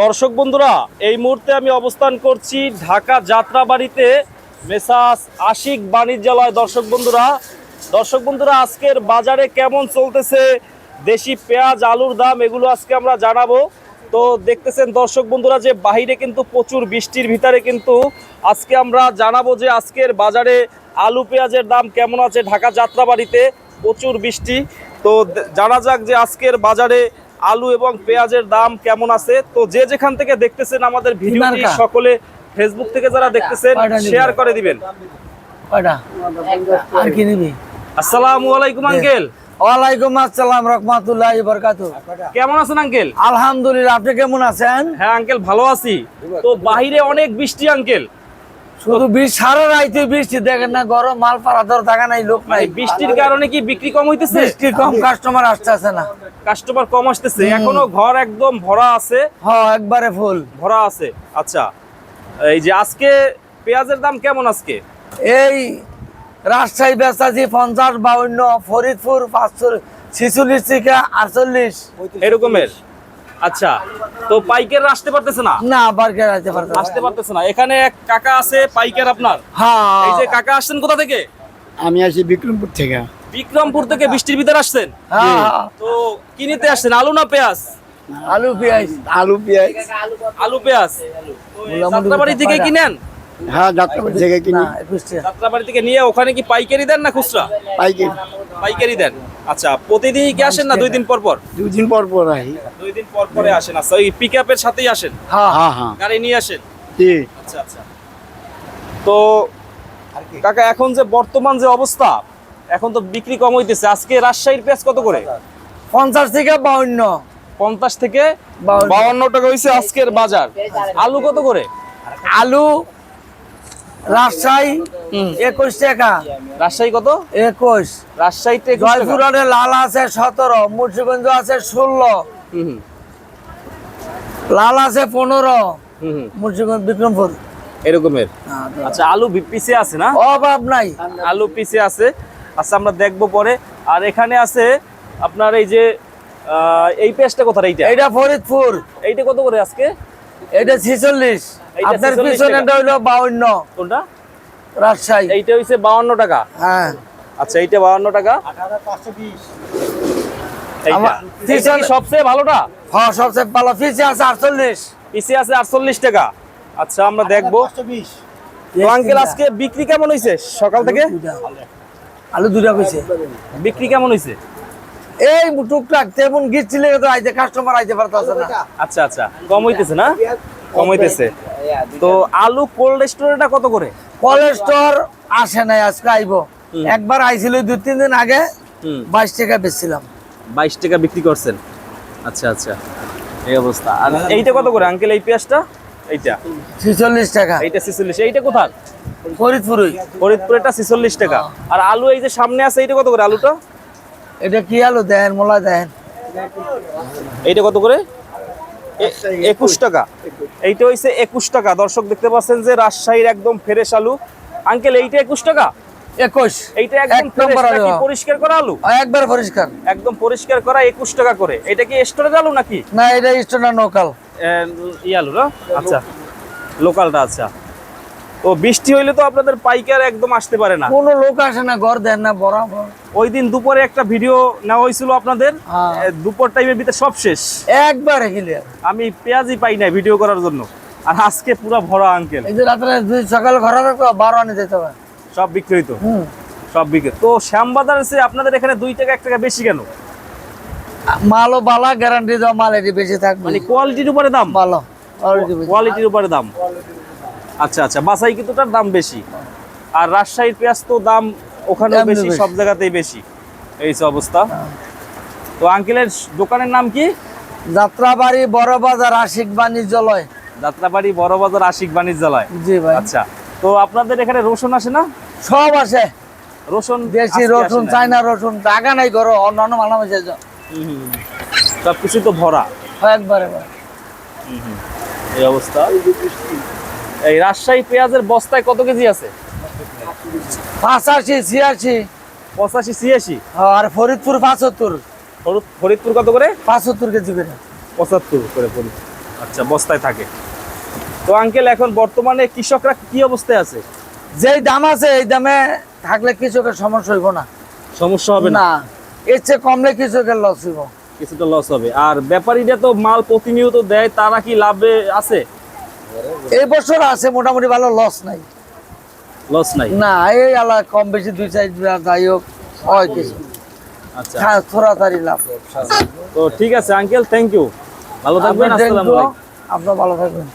দর্শক বন্ধুরা, এই মুহূর্তে আমি অবস্থান করছি ঢাকা যাত্রাবাড়িতে মেসাস আশিক বাণিজ্যালয়। দর্শক বন্ধুরা দর্শক বন্ধুরা, আজকের বাজারে কেমন চলতেছে? দেশি পেঁয়াজ, আলুর দাম, এগুলো আজকে আমরা জানাব। তো দেখতেছেন দর্শক বন্ধুরা, যে বাইরে কিন্তু প্রচুর বৃষ্টির ভিতরে কিন্তু আজকে আমরা জানাব যে আজকের বাজারে আলু পেঁয়াজের দাম কেমন আছে ঢাকা যাত্রাবাড়িতে। প্রচুর বৃষ্টি। তো জানা যাক যে আজকের বাজারে আলু এবং পেঁয়াজের দাম কেমন আছে? তো যে যেখান থেকে দেখতেছেন আমাদের ভিডিওটি সকলে ফেসবুক থেকে যারা দেখতেছেন শেয়ার করে দিবেন। আর কি নিবি? আসসালামু আলাইকুম আঙ্কেল। ওয়ালাইকুম আসসালাম রহমতুল্লাহ বরকাত কেমন আছেন আঙ্কেল? আলহামদুলিল্লাহ আপনি কেমন আছেন? হ্যাঁ আঙ্কেল ভালো আছি। তো বাহিরে অনেক বৃষ্টি আঙ্কেল। শুধু বৃষ্টি সারা রাইতে বৃষ্টি দেখেন না গরম মাল পাড়া ধর থাকা নাই লোক নাই। বৃষ্টির কারণে কি বিক্রি কম হইতেছে? বৃষ্টি কম কাস্টমার আসতে আছে না। কাস্টমার কম আসতেছে। এখনও ঘর একদম ভরা আছে। হ একবারে ফুল ভরা আছে। আচ্ছা এই যে আজকে পেঁয়াজের দাম কেমন আজকে? এই রাজশাহী বেচাছি পঞ্চাশ বাউন্ন ফরিদপুর পাঁচশো ছিচল্লিশ থেকে আটচল্লিশ। এরকমের? আচ্ছা তো পাইকার আসতে পারতেছে না? না বার্গের আসতে পারতেছে আসতে পারতেছে না। এখানে এক কাকা আছে পাইকার আপনার? হ্যাঁ। এই যে কাকা আসছেন কোথা থেকে? আমি আসি বিক্রমপুর থেকে। বিক্রমপুর থেকে বৃষ্টির ভিতরে আসছেন? হ্যাঁ। তো কি নিতে আসছেন আলু না পেঁয়াজ? আলু পেঁয়াজ। আলু পেঁয়াজ। আলু পেঁয়াজ। বাড়ি থেকে কিনেন হ্যাঁ যাত্রাবাড়ি থেকে কিনি। যাত্রাবাড়ি থেকে নিয়ে ওখানে কি পাইকারি দেন না খুচরা? পাইকারি। পাইকারি দেন। আচ্ছা প্রতিদিনই কি আসেন না দুই দিন পর পর? দুদিন পর পর আহি। দুই দিন পর পরে আসেন। আচ্ছা ওই পিক আপের সাথেই আসেন? হ্যাঁ হ্যাঁ হ্যাঁ। গাড়ি নিয়ে আসেন? জি। আচ্ছা আচ্ছা। তো কাকা এখন যে বর্তমান যে অবস্থা এখন তো বিক্রি কম হইতেছে। আজকে রাজশাহীর পেঁয়াজ কত করে? পঞ্চাশ থেকে বাউন্ন। পঞ্চাশ থেকে বাউন্ন। বাউন্ন টাকা হয়েছে আজকের বাজার। আলু কত করে? আলু রাজশাহী একুশ টাকা। রাজশাহী কত? একুশ। রাজশাহীতে জয়পুরে লাল আছে সতেরো মুন্সিগঞ্জ আছে ষোলো। লাল আছে পনেরো। মুন্সিগঞ্জ বিক্রমপুর। এরকমের? আচ্ছা আলু পিছে আছে না? অভাব নাই। আলু পিছে আছে। আচ্ছা আমরা দেখব পরে। আর এখানে আছে আপনার এই যে এই পেঁয়াজটা কোথায় এইটা? ফরিদপুর। এইটা কত করে আজকে? এটা ছিচল্লিশ। আপনার 46 পিছনেটা হইল বাউন্ন। কোনটা? রাজশাহী। এইটা হইছে বাউন্ন টাকা। হ্যাঁ। আচ্ছা এইটা বাউন্ন টাকা। এইটা। সবচেয়ে ভালোটা? হ্যাঁ সবচেয়ে ভালো। পিছে আছে আটচল্লিশ। পিসি আছে আটচল্লিশ টাকা। আচ্ছা আমরা দেখব। তো আঙ্কেল আজকে বিক্রি কেমন হয়েছে সকাল থেকে? আলু দুটা কইছে বিক্রি কেমন হয়েছে এই টুকটাক তেমন গিয়েছিলে তো আইতে কাস্টমার আইতে পারতেছে না। আচ্ছা আচ্ছা। কম হইতেছে না? কম হইতেছে তো আলু কোল্ড স্টোরেজটা কত করে? কোলেস্টোর আসে নাই আজকে আইব। একবার আইছিল দুই তিন দিন আগে। বাইশ টাকা বেচছিলাম। বাইশ টাকা বিক্রি করছেন? আচ্ছা আচ্ছা। এই অবস্থা। আর এইটা কত করে আঙ্কেল এই পেঁয়াজটা? এইটা? ছিচল্লিশ টাকা। এইটা ছিচল্লিশ। এইটা কোথার ফরিদপুরই। ফরিদপুরেটা ছিচল্লিশ টাকা। আর আলু এই যে সামনে আছে এইটা কত করে আলুটা? এটা কি আলু? দেন মোলা দেন। এইটা কত করে? একুশ। টাকা। এইটা হইছে একুশ টাকা। দর্শক দেখতে পাচ্ছেন যে রাজশাহীর একদম ফ্রেশ আলু। আঙ্কেল এইটা একুশ টাকা? একুশ। এইটা একদম। নাকি পরিষ্কার করা আলু? একবার পরিষ্কার। একদম পরিষ্কার করা একুশ টাকা করে। এটা কি স্টোরেজ আলু নাকি? না এটা আলু না? আচ্ছা। লোকালটা আচ্ছা। ও বৃষ্টি হইলে তো আপনাদের পাইকার একদম আসতে পারে না। কোনো লোক আসে না ঘর দেন না বরাবর। ওই দিন দুপুরে একটা ভিডিও নেওয়া হয়েছিল আপনাদের। হ্যাঁ। দুপুর টাইমের ভিতরে সব শেষ। একবারে ক্লিয়ার আমি পেঁয়াজই পাই না ভিডিও করার জন্য। আর আজকে পুরো ভরা আঙ্কেল এই যে রাত্রে দুই সকাল ঘরে বারো আনি যেতে হবে। সব বিক্রিত হুম। সব বিক্রি। তো শ্যামবাজার এসে আপনাদের এখানে দুই টাকা এক টাকা বেশি কেন? মালও বালা গ্যারান্টি দেওয়া মাল এটি বেশি থাকবে। মানে কোয়ালিটির উপরে দাম? ভালো। কোয়ালিটির উপরে দাম? আচ্ছা আচ্ছা বাসাই কিন্তু তার দাম বেশি। আর রাজশাহীর পেঁয়াজ তো দাম ওখানেও বেশি। সব জায়গাতেই বেশি। এই অবস্থা। তো আঙ্কেলের দোকানের নাম কি? যাত্রাবাড়ি বড় বাজার আশিক বাণিজ্যালয়। যাত্রাবাড়ি বড় বাজার আশিক বাণিজ্যালয়। জি ভাই। আচ্ছা তো আপনাদের এখানে রসুন আসে না? সব আছে রসুন দেশি রসুন। চাইনা রসুন টাকা নাই করো অন্যান্য মালা মাসে হুম, হুম, হুম। সবকিছু তো ভরা। একবারে। এই অবস্থা। এই রাজশাহী পেঁয়াজের বস্তায় কত কেজি আছে? পাঁচাশি ছিয়াশি। পঁচাশি ছিয়াশি? আর ফরিদপুর পাঁচাত্তর। ফরিদপুর কত করে? পাঁচাত্তর কেজি করে। পঁচাত্তর করে আচ্ছা বস্তায় থাকে। তো আঙ্কেল এখন বর্তমানে কৃষকরা কি অবস্থায় আছে? যেই দাম আছে এই দামে থাকলে কৃষকের সমস্যা হইব না। সমস্যা হবে না? না এর চেয়ে কমলে কৃষকের লস হইব। কিছুটা লস হবে। আর ব্যাপারীরা তো মাল প্রতিনিয়ত দেয় তারা কি লাভে আছে? এই বছর আছে মোটামুটি ভালো লস নাই। লস নাই? না এই আলা কম বেশি দুই চার যাই হোক হয় কিছু। আচ্ছা। হ্যাঁ থোড়া তাড়ি লাভ। তো ঠিক আছে আঙ্কেল থ্যাংক ইউ ভালো থাকবেন আসসালামু আলাইকুম। আপনার ভালো থাকবেন।